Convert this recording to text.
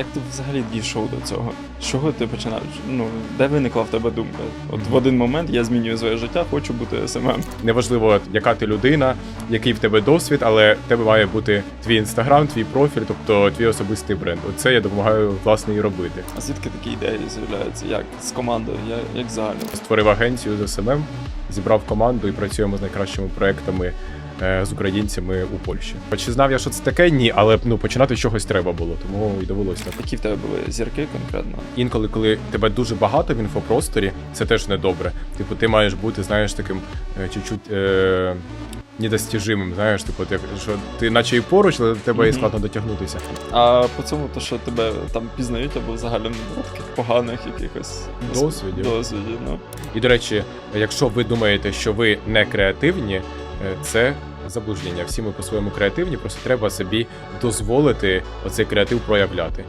Як ти взагалі дійшов до цього? З чого ти починав? Ну, де виникла в тебе думка? От в один момент я змінюю своє життя, хочу бути СММ. Неважливо, яка ти людина, який в тебе досвід, але в тебе має бути твій інстаграм, твій профіль, тобто твій особистий бренд. Оце я допомагаю власне і робити. А звідки такі ідеї з'являються? Як з командою? Як взагалі? Створив агенцію з СММ, зібрав команду і працюємо з найкращими проектами з українцями у Польщі. Чи знав я, що це таке? Ні, але ну починати з чогось треба було, тому і довелося. Які в тебе були зірки конкретно? Інколи, коли тебе дуже багато в інфопросторі, це теж недобре. Типу, ти маєш бути, знаєш, таким е, чуть-чуть. Е- Недостіжимим, знаєш, типу, ти, що ти наче і поруч, але до тебе і складно дотягнутися. А по цьому, то що тебе там пізнають, або взагалі не було таких поганих якихось Досвідів. досвідів ну. І до речі, якщо ви думаєте, що ви не креативні, е, це заблуждення. Всі ми по-своєму креативні, просто треба собі дозволити оцей креатив проявляти.